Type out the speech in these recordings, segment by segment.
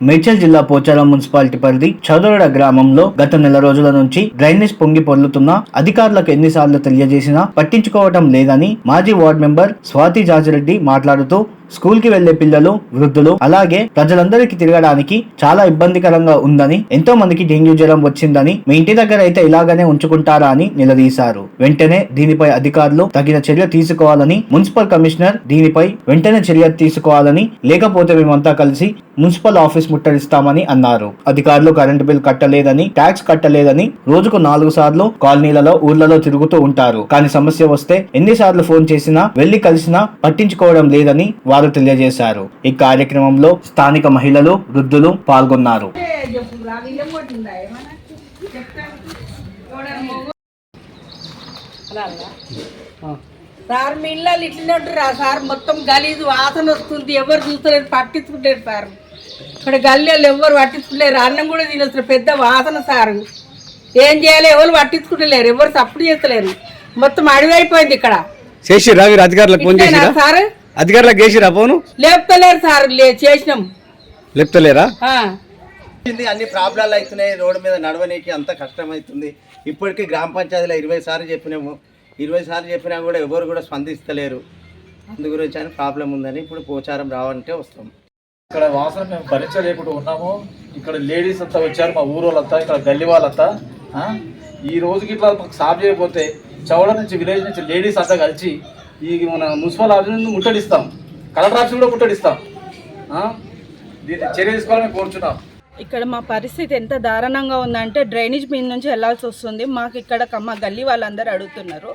మేడ్చల్ జిల్లా పోచారం మున్సిపాలిటీ పరిధి చౌదరడ గ్రామంలో గత నెల రోజుల నుంచి డ్రైనేజ్ పొంగి పొర్లుతున్నా అధికారులకు ఎన్నిసార్లు తెలియజేసినా పట్టించుకోవటం లేదని మాజీ వార్డు మెంబర్ స్వాతి జాజిరెడ్డి మాట్లాడుతూ స్కూల్కి వెళ్ళే పిల్లలు వృద్ధులు అలాగే ప్రజలందరికీ తిరగడానికి చాలా ఇబ్బందికరంగా ఉందని ఎంతో మందికి డెంగ్యూ జ్వరం వచ్చిందని మీ ఇంటి దగ్గర అయితే ఇలాగనే ఉంచుకుంటారా అని నిలదీశారు. వెంటనే దీనిపై అధికారులు తగిన చర్య తీసుకోవాలని మున్సిపల్ కమిషనర్ దీనిపై వెంటనే చర్య తీసుకోవాలని లేకపోతే మేమంతా కలిసి మున్సిపల్ ఆఫీస్ ముట్టడిస్తామని అన్నారు. అధికారులు కరెంటు బిల్ కట్టలేదని ట్యాక్స్ కట్టలేదని రోజుకు నాలుగు సార్లు కాలనీలలో ఊర్లలో తిరుగుతూ ఉంటారు. కానీ సమస్య వస్తే ఎన్నిసార్లు ఫోన్ చేసినా వెళ్ళి కలిసినా పట్టించుకోవడం లేదని వారు తెలియజేశారు. ఈ కార్యక్రమంలో స్థానిక మహిళలు వృద్ధులు పాల్గొన్నారు. సార్ మీ ఇళ్ళల్లో ఇట్లనే ఉంటారు సార్? మొత్తం గలీజు వాసన వస్తుంది. ఎవరు చూస్తలేరు పట్టించుకుంటారు సార్. ఇక్కడ గల్లీలు ఎవరు పట్టించుకోలేరు అన్నం కూడా తినొస్తారు. పెద్ద వాసన సార్. ఏం చేయాలి ఎవరు పట్టించుకుంటలేరు. ఎవరు సప్పుడు చేస్తలేరు. మొత్తం అడివైపోయింది ఇక్కడ. చేసిరా మీరు అధికారులకు ఫోన్ సార్. అధికారులకు చేసిరా ఫోను? లేపుతలేరు సార్ లే చేసినాం. లేపుతలేరా? ఆ. అన్ని ప్రాబ్లాలు అవుతున్నాయి రోడ్డు మీద నడవనీకి అంత కష్టమవుతుంది. ఇప్పటికీ గ్రామ పంచాయతీలో ఇరవై సార్లు చెప్పినాము. ఇరవై సార్లు చెప్పినా కూడా ఎవరు కూడా స్పందిస్తలేరు. అందు గురించి అని ప్రాబ్లం ఉందని ఇప్పుడు పోచారం రావంటే వస్తాం. ఇక్కడ వాసన మేము భరించలేకుండా ఉన్నాము. ఇక్కడ లేడీస్ అంతా వచ్చారు మా ఊరు వాళ్ళంతా ఇక్కడ గల్లీ వాళ్ళంతా. ఆ? ఈ రోజుకి ఇట్లా మాకు సాఫ్ చేయకపోతే చౌడ నుంచి విలేజ్ నుంచి లేడీస్ అంతా కలిసి ఈ మన మున్సిపల్ ఆఫీస్ ముట్టడిస్తాం. కలెక్టర్ ఆఫీస్ కూడా ముట్టడిస్తాం. దీన్ని చర్య తీసుకోవాలని కోరుచున్నాం. ఇక్కడ మా పరిస్థితి ఎంత దారుణంగా ఉందంటే డ్రైనేజ్ మీద నుంచి వెళ్ళాల్సి వస్తుంది. మాకు ఇక్కడ మా గల్లీ వాళ్ళందరూ అడుగుతున్నారు.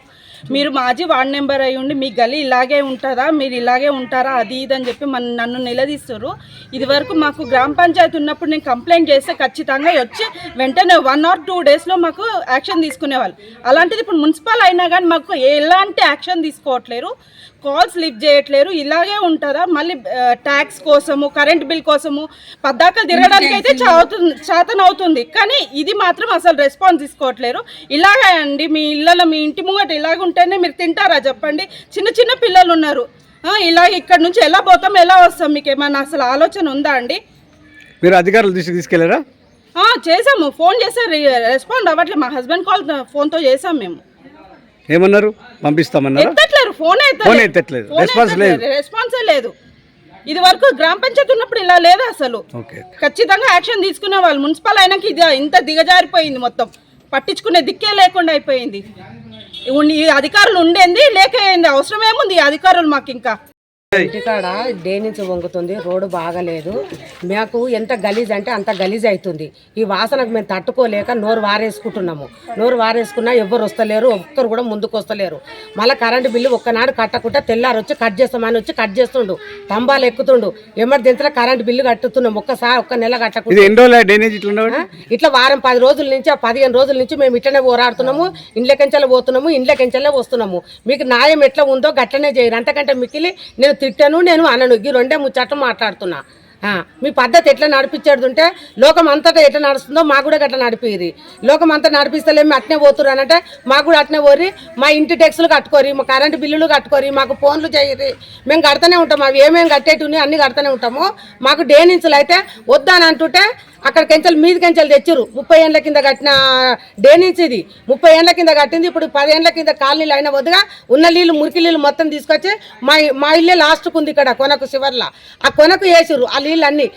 మీరు మాజీ వార్డ్ నెంబర్ అయి ఉండి మీ గల్లీ ఇలాగే ఉంటుందా? మీరు ఇలాగే ఉంటారా? అది ఇది అని చెప్పి మన నన్ను నిలదీస్తారు. ఇది వరకు మాకు గ్రామ పంచాయతీ ఉన్నప్పుడు నేను కంప్లైంట్ చేస్తే ఖచ్చితంగా వచ్చి వెంటనే వన్ ఆర్ టూ డేస్లో మాకు యాక్షన్ తీసుకునేవాళ్ళు. అలాంటిది ఇప్పుడు మున్సిపల్ అయినా కానీ మాకు ఎలాంటి యాక్షన్ తీసుకోవట్లేరు. కాల్స్ లిఫ్ట్ చేయట్లేరు. ఇలాగే ఉంటుందా? మళ్ళీ ట్యాక్స్ కోసము కరెంట్ బిల్ కోసము పద్దాకలు తిరగడానికి అయితే చేతన అవుతుంది కానీ ఇది మాత్రం అసలు రెస్పాన్స్ తీసుకోవట్లేరు. ఇలాగే అండి మీ ఇళ్ళలో మీ ఇంటి ముంగట ఇలాగ ఉంటేనే మీరు తింటారా చెప్పండి? చిన్న చిన్న పిల్లలు ఉన్నారు. ఇలా ఇక్కడ నుంచి ఎలా పోతాం ఎలా వస్తాం? మీకు ఏమైనా అసలు ఆలోచన ఉందా అండి? మీరు అధికారులు దృష్టికి తీసుకెళ్ళారా? చేసాము ఫోన్ చేస్తే రెస్పాండ్ అవ్వట్లేదు. మా హస్బెండ్ కాల్ ఫోన్తో చేసాం మేము. ఏమన్నారు? పంపిస్తామన్నారా? ఎత్తట్లేరు ఫోన్ ఫోన్ ఎత్తట్లేదు. రెస్పాన్స్ లేదు. రెస్పాన్సే లేదు. ఇది వరకు గ్రామ పంచాయతీ ఉన్నప్పుడు ఇలా లేదు అసలు. ఖచ్చితంగా యాక్షన్ తీసుకునే వాళ్ళు. మున్సిపల్ అయినాక ఇది ఇంత దిగజారిపోయింది మొత్తం. పట్టించుకునే దిక్కే లేకుండా అయిపోయింది. ఈ అధికారులు ఉండేంది లేక ఏంది? ఈ అధికారులు మాకు ఇంకా ఇంటికాడ డే నుంచి వంగుతుంది రోడ్డు బాగలేదు. మాకు ఎంత గలీజ్ అంటే అంత గలీజ్ అవుతుంది. ఈ వాసనకు మేము తట్టుకోలేక నోరు వారేసుకుంటున్నాము. నోరు వారేసుకున్నా ఎవ్వరు వస్తలేరు ఒక్కరు కూడా ముందుకు వస్తలేరు. మళ్ళీ కరెంటు బిల్లు ఒక్కనాడు కట్టకుండా తెల్లారు వచ్చి కట్ చేస్తామని వచ్చి కట్ చేస్తుండు. తంబాలు ఎక్కుతుండు. ఎమర్జెన్సీలో కరెంటు బిల్లు కట్టుతున్నాం. ఒక్కసారి ఒక్క నెల కట్టకుండా? ఇట్లా వారం పది రోజుల నుంచి ఆ పదిహేను రోజుల నుంచి మేము ఇట్లనే పోరాడుతున్నాము. ఇండ్లకెంచెల పోతున్నాము ఇండ్లకెంచెలే వస్తున్నాము. మీకు న్యాయం ఎట్లా ఉందో గట్లనే చేయరు అంతకంటే మిక్కిలి నేను తిట్టాను నేను అనను. ఈ రెండే ముచ్చట మాట్లాడుతున్నా. మీ పద్ధతి ఎట్లా నడిపించేడుంటే లోకం అంతటా ఎట్లా నడుస్తుందో మా కూడా గట్లా నడిపిరి లోకం అంతా నడిపిస్తలేము అట్నే పోతురు అనంటే మాకు కూడా అట్నే పోరి మా ఇంటి ట్యాక్సులు కట్టుకోరి మా కరెంటు బిల్లులు కట్టుకోరి మాకు ఫోన్లు చేయరి. మేము కడతానే ఉంటాము అవి ఏమేమి కట్టేటివి అన్ని కడతానే ఉంటాము. మాకు డే నుంచి అయితే వద్దని అంటుంటే అక్కడ కెంచలు మీది కెంచలు తెచ్చారు ముప్పై ఏళ్ళ కింద కట్టిన డే నుంచి ఇది. ముప్పై ఏళ్ళ కింద కట్టింది ఇప్పుడు పదేళ్ళ కింద కాలనీలు అయిన వద్దుగా ఉన్న నీళ్ళు మురికి నీళ్ళు మొత్తం తీసుకొచ్చి మా మా ఇల్లే లాస్ట్కు ఉంది ఇక్కడ కొనకు చివర్ల. ఆ కొనకు వేసారు ఆ నీళ్ళు అన్ని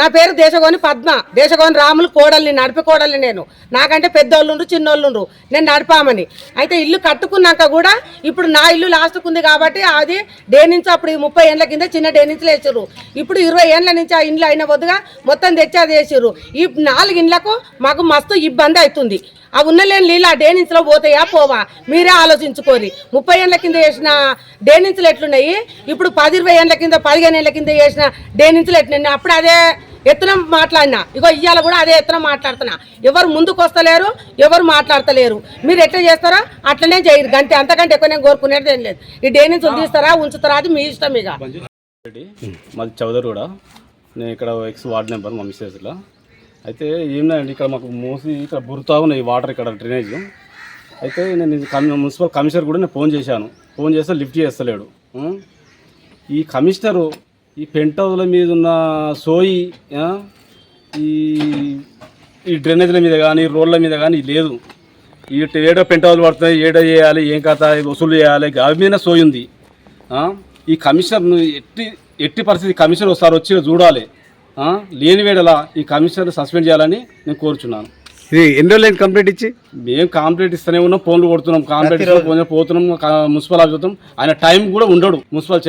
నా పేరు దేశగోని పద్మ. దేశగోని రాములు కోడల్ని నడిపి కోడల్ని నేను. నాకంటే పెద్దోళ్ళు చిన్నోళ్ళు. నేను నడిపామని. అయితే ఇల్లు కట్టుకున్నాక కూడా ఇప్పుడు నా ఇల్లు లాస్ట్కు ఉంది కాబట్టి అది డే నుంచి అప్పుడు ముప్పై ఏళ్ళ కింద చిన్న డే నుంచి వేసారు ఇప్పుడు ఇరవై ఏళ్ళ నుంచి ఆ ఇండ్లు అయిన వద్దుగా మొత్తం తెచ్చి అది చేసారు ఈ నాలుగు ఇండ్లకు మాకు మస్తు ఇబ్బంది అవుతుంది ఆ ఉన్నలేని నీళ్ళు ఆ డేనించలో పోతాయా పోవా? మీరే ఆలోచించుకోరి. ముప్పై ఏళ్ళ కింద వేసిన డేనించలు ఎట్లున్నాయి? ఇప్పుడు పది ఇరవై ఏళ్ళ కింద పదిహేను ఏళ్ళ కింద వేసిన డేనించలు ఎట్లున్నాయి? అప్పుడు అదే ఎత్తున మాట్లాడినా. ఇగో ఇయ్యాల కూడా అదే ఎత్తున మాట్లాడుతున్నా. ఎవరు ముందుకు వస్తలేరు ఎవరు మాట్లాడతలేరు. మీరు ఎట్లా చేస్తారా అట్లనే చేయరు. గంటే అంతకంటే ఎక్కువ నేను కోరుకునేది ఏం లేదు. ఈ డేనించలు తీస్తారా ఉంచుతారా అది మీ ఇష్టం ఇక. మాది చౌదరి కూడా నేను ఇక్కడ ఎక్స్ వార్డ్ నెంబర్ మా మిస్సెస్లో అయితే ఏంటంటే ఇక్కడ మాకు మోసి ఇక్కడ బురుతా ఉన్నాయి వాటర్ ఇక్కడ డ్రైనేజ్. అయితే నేను కమి మున్సిపల్ కమిషనర్ కూడా నేను ఫోన్ చేశాను. ఫోన్ చేస్తే లిఫ్ట్ చేస్తలేడు. ఈ కమిషనరు ఈ పెంట్ హౌస్ల మీద ఉన్న సోయి ఈ ఈ డ్రైనేజ్ల మీద కానీ రోడ్ల మీద కానీ లేదు. ఈ ఏడో పెంట్ హౌస్లు పడుతున్నాయి ఏడో చేయాలి ఏం కథ వసూలు చేయాలి అవి మీద సోయి ఉంది. ఈ కమిషనర్ ఎట్టి ఎట్టి పరిస్థితి కమిషనర్ ఒకసారి వచ్చి చూడాలి. ఆ, లేని వేళల ఈ కమిషనర్ సస్పెండ్ చేయాలని నేను కోరుచున్నాను. ఇది ఎన్ని రోజులు కంప్లీట్ ఇచ్చి? మేము కాంప్లీట్ ఇస్తూనే ఉన్నాం ఫోన్లు కొడుతున్నాం కాంప్లీట్ పోతున్నాం మున్సిపల్ ఆఫీస్ పోతాం ఆయన టైం కూడా ఉండడు మున్సిపల్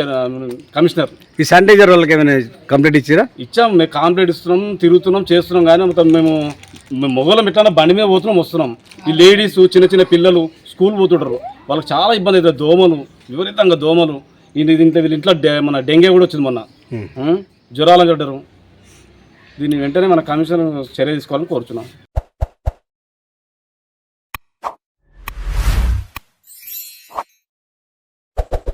కమిషనర్. ఈ శానిటైజర్ వాళ్ళకి ఏమైనా కంప్లీట్ ఇచ్చిరా? ఇచ్చాం మేము కాంప్లీట్ ఇస్తున్నాం తిరుగుతున్నాం చేస్తున్నాం కానీ మొత్తం మేము మేము మొగలం ఎట్లా బండి మీద పోతున్నాం వస్తున్నాం. ఈ లేడీస్ చిన్న చిన్న పిల్లలు స్కూల్ పోతుంటారు. వాళ్ళకి చాలా ఇబ్బంది అవుతుంది దోమలు విపరీతంగా దోమలు. ఇది ఇంట్లో వీళ్ళ ఇంట్లో మన డెంగే కూడా వచ్చింది మొన్న? జ్వరాలు కట్టారు దీన్ని వెంటనే మన కమిషన్ చర్య తీసుకోవాలని కోరుచున్నాం.